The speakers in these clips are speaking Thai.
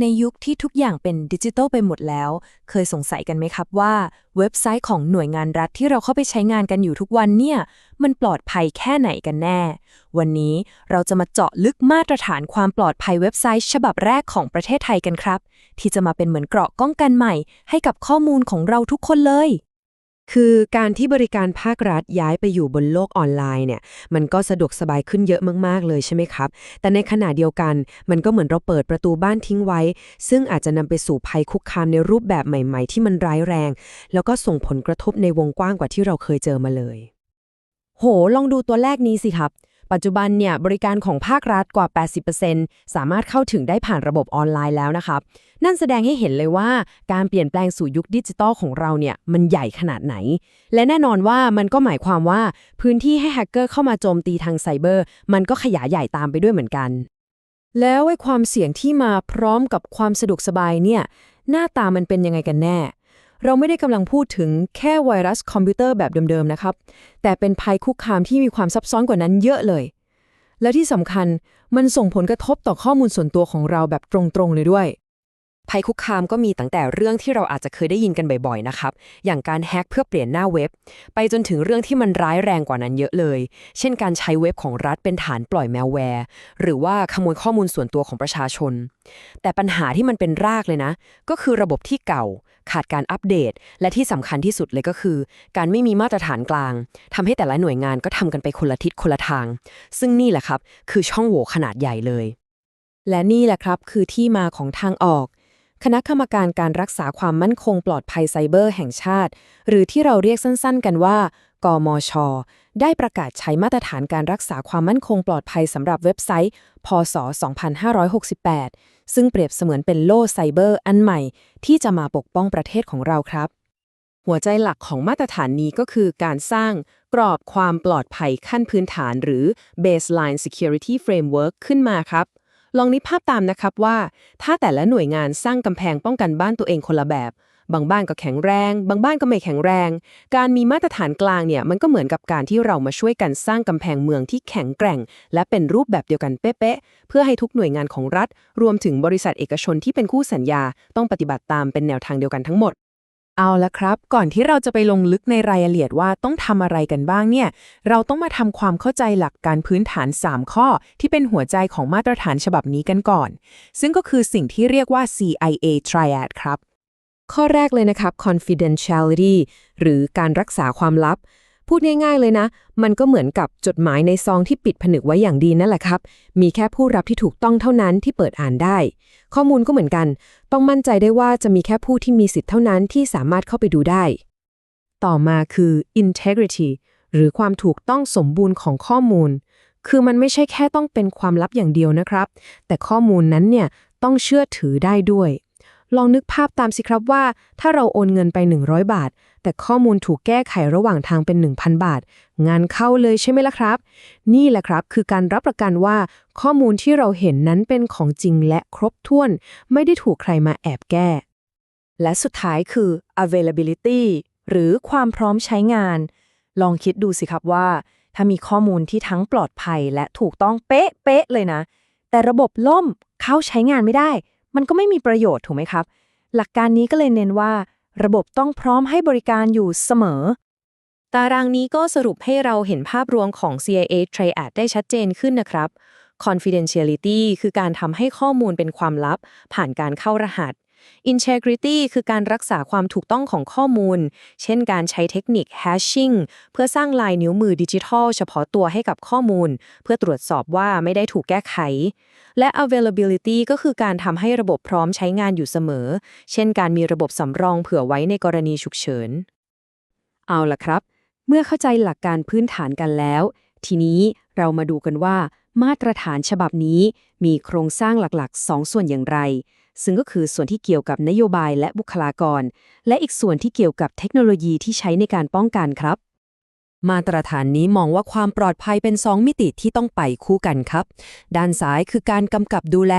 ในยุคที่ทุกอย่างเป็นดิจิทัลไปหมดแล้ว เคยสงสัยกันไหมครับว่า เว็บไซต์ของหน่วยงานรัฐที่เราเข้าไปใช้งานกันอยู่ทุกวันเนี่ย มันปลอดภัยแค่ไหนกันแน่ วันนี้เราจะมาเจาะลึกมาตรฐานความปลอดภัยเว็บไซต์ ฉบับแรกของประเทศไทยกันครับ ที่จะมาเป็นเหมือนเกราะป้องกันใหม่ ให้กับข้อมูลของเราทุกคนเลย คือการที่บริการภาครัฐย้ายไปอยู่บนโลกออนไลน์เนี่ยมันก็สะดวกสบายขึ้นเยอะมาก ๆ เลยใช่ไหมครับ แต่ในขณะเดียวกันมันก็เหมือนเราเปิดประตูบ้านทิ้งไว้ ซึ่งอาจจะนำไปสู่ภัยคุกคามในรูปแบบใหม่ ๆ ที่มันร้ายแรง แล้วก็ส่งผลกระทบในวงกว้างกว่าที่เราเคยเจอมาเลย โห ลองดูตัวเลขนี้สิครับปัจจุบันเนี่ยบริการของภาครัฐกว่า 80%สามารถเข้าถึงได้ผ่านระบบออนไลน์แล้วนะครับ นั่นแสดงให้เห็นเลยว่าการเปลี่ยนแปลงสู่ยุคดิจิตอลของเราเนี่ยมันใหญ่ขนาดไหน และแน่นอนว่ามันก็หมายความว่าพื้นที่ให้แฮกเกอร์เข้ามาโจมตีทางไซเบอร์ มันก็ขยายใหญ่ตามไปด้วยเหมือนกัน แล้วไอ้ความเสี่ยงที่มาพร้อมกับความสะดวกสบายเนี่ยหน้าตามันเป็นยังไงกันแน่ เราไม่ได้กำลังพูดถึงแค่ไวรัสคอมพิวเตอร์แบบเดิมๆนะครับ แต่เป็นภัยคุกคามที่มีความซับซ้อนกว่านั้นเยอะเลย และที่สำคัญมันส่งผลกระทบต่อข้อมูลส่วนตัวของเราแบบตรงๆเลยด้วย ภัยคุกคามก็มีตั้งแต่เรื่องที่เราอาจจะเคยได้ยินกันบ่อยๆนะครับ อย่างการแฮ็กเพื่อเปลี่ยนหน้าเว็บ ไปจนถึงเรื่องที่มันร้ายแรงกว่านั้นเยอะเลย เช่นการใช้เว็บของรัฐเป็นฐานปล่อยแมลแวร์ หรือว่าขโมยข้อมูลส่วนตัวของประชาชน แต่ปัญหาที่มันเป็นรากเลยนะ ก็คือระบบที่เก่า ขาดการอัปเดต และที่สำคัญที่สุดเลยก็คือ การไม่มีมาตรฐานกลางทำให้แต่ละหน่วยงานก็ทำกันไปคนละทิศคนละทาง ซึ่งนี่แหละครับ คือช่องโหว่ขนาดใหญ่เลย และนี่แหละครับคือที่มาของทางออก คณะกรรมการการรักษาความมั่นคงปลอดภัยไซเบอร์แห่งชาติ หรือที่เราเรียกสั้นๆ กันว่า กมช ได้ประกาศใช้มาตรฐานการรักษาความมั่นคงปลอดภัยสำหรับเว็บไซต์ พศ 2568 ซึ่งเปรียบเสมือนเป็นโล่ไซเบอร์อันใหม่ ที่จะมาปกป้องประเทศของเราครับ หัวใจหลักของมาตรฐานนี้ก็คือการสร้างกรอบความปลอดภัยขั้นพื้นฐานหรือ baseline security framework ขึ้นมาครับ ลองนึกภาพตามนะครับว่า ถ้าแต่ละหน่วยงานสร้างกำแพงป้องกันบ้านตัวเองคนละแบบ บางบ้านก็แข็งแรง บางบ้านก็ไม่แข็งแรง การมีมาตรฐานกลางเนี่ยมันก็เหมือนกับการที่เรามาช่วยกันสร้างกำแพงเมืองที่แข็งแกร่ง และเป็นรูปแบบเดียวกันเป๊ะๆเพื่อให้ทุกหน่วยงานของรัฐ รวมถึงบริษัทเอกชนที่เป็นคู่สัญญา ต้องปฏิบัติตามเป็นแนวทางเดียวกันทั้งหมด เอาละครับ ก่อนที่เราจะไปลงลึกในรายละเอียดว่าต้องทำอะไรกันบ้างเนี่ย เราต้องมาทำความเข้าใจหลักการพื้นฐาน 3 ข้อ ที่เป็นหัวใจของมาตรฐานฉบับนี้กันก่อน ซึ่งก็คือสิ่งที่เรียกว่า CIA Triad ครับ ข้อแรกเลยนะครับ confidentiality หรือการรักษาความลับ พูดง่ายๆเลยนะ มันก็เหมือนกับจดหมายในซองที่ปิดผนึกไว้อย่างดีนั่นแหละครับ มีแค่ผู้รับที่ถูกต้องเท่านั้นที่เปิดอ่านได้ ข้อมูลก็เหมือนกัน ต้องมั่นใจได้ว่าจะมีแค่ผู้ที่มีสิทธิ์เท่านั้นที่สามารถเข้าไปดูได้ ต่อมาคือ integrity หรือความถูกต้องสมบูรณ์ของข้อมูล คือมันไม่ใช่แค่ต้องเป็นความลับอย่างเดียวนะครับ แต่ข้อมูลนั้นเนี่ยต้องเชื่อถือได้ด้วย ลองนึกภาพตามสิครับว่า ถ้าเราโอนเงินไป 100 บาท แต่ข้อมูลถูกแก้ไขระหว่างทางเป็น 1,000 บาท งานเข้าเลยใช่ไหมล่ะครับ นี่แหละครับคือการรับประกันว่าข้อมูลที่เราเห็นนั้นเป็นของจริงและครบถ้วน ไม่ได้ถูกใครมาแอบแก้ และสุดท้ายคือ availability หรือความพร้อมใช้งาน ลองคิดดูสิครับว่า ถ้ามีข้อมูลที่ทั้งปลอดภัยและถูกต้องเป๊ะเป๊ะเลยนะ แต่ระบบล่มเข้าใช้งานไม่ได้ มันก็ไม่มีประโยชน์ถูกไหมครับ หลักการนี้ก็เลยเน้นว่า ระบบต้องพร้อมให้บริการอยู่เสมอ ตารางนี้ก็สรุปให้เราเห็นภาพรวมของ CIA Triad ได้ชัดเจนขึ้นนะครับ Confidentiality คือการทำให้ข้อมูลเป็นความลับ ผ่านการเข้ารหัส Integrity คือการรักษาความถูกต้องของข้อมูล เช่นการใช้เทคนิค hashing เพื่อสร้างลายนิ้วมือดิจิทัล เฉพาะตัวให้กับข้อมูล เพื่อตรวจสอบว่าไม่ได้ถูกแก้ไข และ availability ก็คือการทำให้ระบบพร้อมใช้งานอยู่เสมอ เช่นการมีระบบสำรองเผื่อไว้ในกรณีฉุกเฉิน เอาล่ะครับ เมื่อเข้าใจหลักการพื้นฐานกันแล้ว ทีนี้เรามาดูกันว่ามาตรฐานฉบับนี้มีโครงสร้างหลักๆ 2 ส่วนอย่างไร ซึ่งก็คือส่วนที่เกี่ยวกับนโยบายและบุคลากร และอีกส่วนที่เกี่ยวกับเทคโนโลยีที่ใช้ในการป้องกันครับ มาตรฐานนี้มองว่าความปลอดภัยเป็น 2 มิติที่ต้องไปคู่กันครับ ด้านซ้ายคือการกำกับดูแล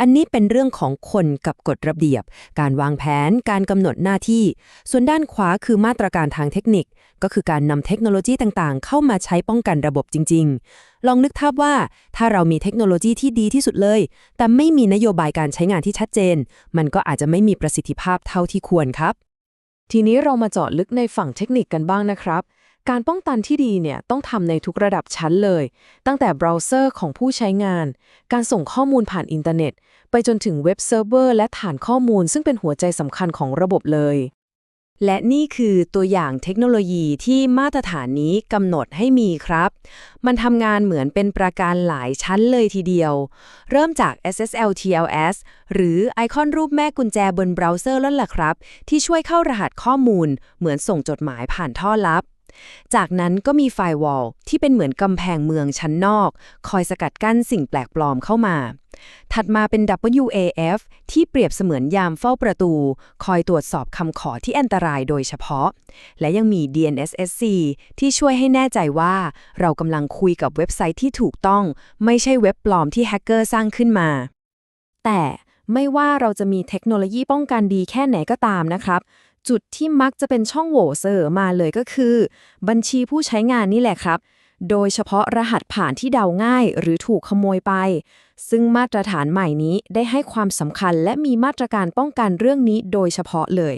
อันนี้เป็นเรื่องของคนกับกฎระเบียบ การวางแผน การกำหนดหน้าที่ ส่วนด้านขวาคือมาตรการทางเทคนิค ก็คือการนำเทคโนโลยีต่างๆ เข้ามาใช้ป้องกันระบบจริง ๆ ลองนึกภาพว่าถ้าเรามีเทคโนโลยีที่ดีที่สุดเลย แต่ไม่มีนโยบายการใช้งานที่ชัดเจน มันก็อาจจะไม่มีประสิทธิภาพเท่าที่ควรครับ ทีนี้เรามาเจาะลึกในฝั่งเทคนิคกันบ้างนะครับ การป้องกันที่ดีเนี่ยต้องทำในทุกระดับชั้นเลย ตั้งแต่เบราว์เซอร์ของผู้ใช้งาน การส่งข้อมูลผ่านอินเทอร์เน็ต ไปจนถึงเว็บเซิร์ฟเวอร์และฐานข้อมูลซึ่งเป็นหัวใจสำคัญของระบบเลย และนี่คือตัวอย่างเทคโนโลยีที่มาตรฐานนี้กำหนดให้มีครับ มันทำงานเหมือนเป็นประการหลายชั้นเลยทีเดียว เริ่มจาก SSL TLS หรือไอคอนรูปแม่กุญแจบนเบราว์เซอร์นั่นแหละครับ ที่ช่วยเข้ารหัสข้อมูล เหมือนส่งจดหมายผ่านท่อลับ จากนั้นก็มีไฟวอลที่เป็นเหมือนกำแพงเมืองชั้นนอก คอยสกัดกั้นสิ่งแปลกปลอมเข้ามา ถัดมาเป็น WAF ที่เปรียบเสมือนยามเฝ้าประตู คอยตรวจสอบคำขอที่อันตรายโดยเฉพาะ และยังมี DNSSC ที่ช่วยให้แน่ใจว่า เรากำลังคุยกับเว็บไซต์ที่ถูกต้อง ไม่ใช่เว็บปลอมที่แฮกเกอร์สร้างขึ้นมา แต่ไม่ว่าเราจะมีเทคโนโลยีป้องกันดีแค่ไหนก็ตามนะครับ จุดที่มักจะเป็นช่องโหว่เสมอมาเลยก็คือ บัญชีผู้ใช้งานนี่แหละครับ โดยเฉพาะรหัสผ่านที่เดาง่ายหรือถูกขโมยไป ซึ่งมาตรฐานใหม่นี้ได้ให้ความสำคัญและมีมาตรการป้องกันเรื่องนี้โดยเฉพาะเลย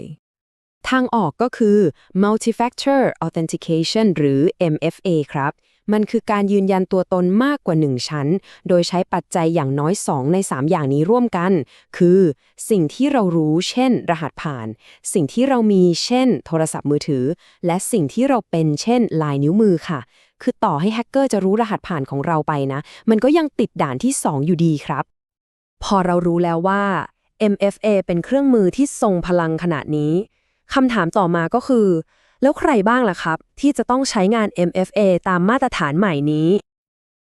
ทางออกก็คือ multi-factor authentication หรือ MFA ครับ มันคือการยืนยันตัวตนมากกว่า 1 ชั้น โดยใช้ปัจจัยอย่างน้อย 2 ใน 3 อย่างนี้ร่วมกัน คือ สิ่งที่เรารู้ เช่น รหัสผ่าน สิ่งที่เรามี เช่น โทรศัพท์มือถือ และสิ่งที่เราเป็น เช่น ลายนิ้วมือค่ะ คือต่อให้แฮกเกอร์จะรู้รหัสผ่านของเราไปนะ มันก็ยังติดด่านที่ 2 อยู่ดีครับ พอเรารู้แล้วว่า MFA เป็นเครื่องมือที่ทรงพลังขนาดนี้คำถามต่อมาก็คือ แล้วใครบ้างล่ะครับ ที่จะต้องใช้งาน MFA ตามมาตรฐานใหม่นี้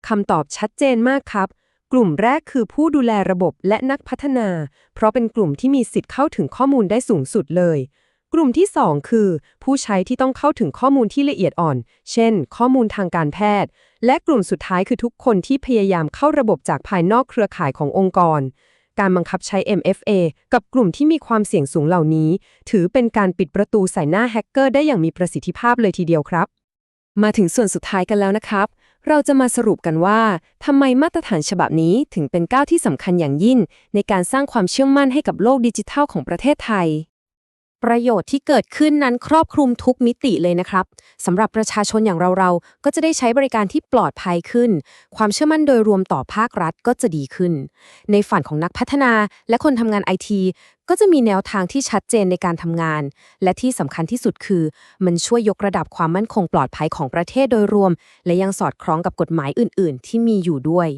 คำตอบชัดเจนมากครับ กลุ่มแรกคือผู้ดูแลระบบและนักพัฒนา เพราะเป็นกลุ่มที่มีสิทธิ์เข้าถึงข้อมูลได้สูงสุดเลย กลุ่มที่ 2 คือ ผู้ใช้ที่ต้องเข้าถึงข้อมูลที่ละเอียดอ่อน เช่น ข้อมูลทางการแพทย์ และกลุ่มสุดท้ายคือทุกคนที่พยายามเข้าระบบจากภายนอกเครือข่ายขององค์กร การบังคับใช้ MFA กับกลุ่มที่มีความเสี่ยงสูงเหล่านี้ ถือเป็นการปิดประตูใส่หน้าแฮกเกอร์ได้อย่างมีประสิทธิภาพเลยทีเดียวครับ มาถึงส่วนสุดท้ายกันแล้วนะครับ เราจะมาสรุปกันว่าทำไมมาตรฐานฉบับนี้ถึงเป็นก้าวที่สำคัญอย่างยิ่งในการสร้างความเชื่อมั่นให้กับโลกดิจิทัลของประเทศไทย ประโยชน์ที่เกิดขึ้นนั้นครอบคลุมทุกมิติเลยนะครับสำหรับประชาชนอย่างเราๆก็จะได้ใช้บริการที่ปลอดภัยขึ้น ความเชื่อมั่นโดยรวมต่อภาครัฐก็จะดีขึ้น ในฝันของนักพัฒนาและคนทำงานไอทีก็จะมีแนวทางที่ชัดเจนในการทำงาน และที่สำคัญที่สุดคือ มันช่วยยกระดับความมั่นคงปลอดภัยของประเทศโดยรวม และยังสอดคล้องกับกฎหมายอื่น ๆ ที่มีอยู่ด้วย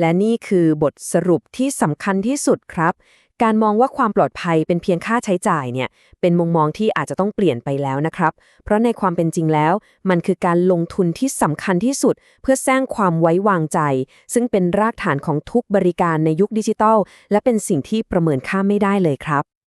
และนี่คือบทสรุปที่สำคัญที่สุดครับ การมองว่าความปลอดภัยเป็นเพียงค่าใช้จ่ายเนี่ย เป็นมุมมองที่อาจจะต้องเปลี่ยนไปแล้วนะครับ เพราะในความเป็นจริงแล้ว มันคือการลงทุนที่สำคัญที่สุด เพื่อสร้างความไว้วางใจ ซึ่งเป็นรากฐานของทุกบริการในยุคดิจิทัล และเป็นสิ่งที่ประเมินค่าไม่ได้เลยครับ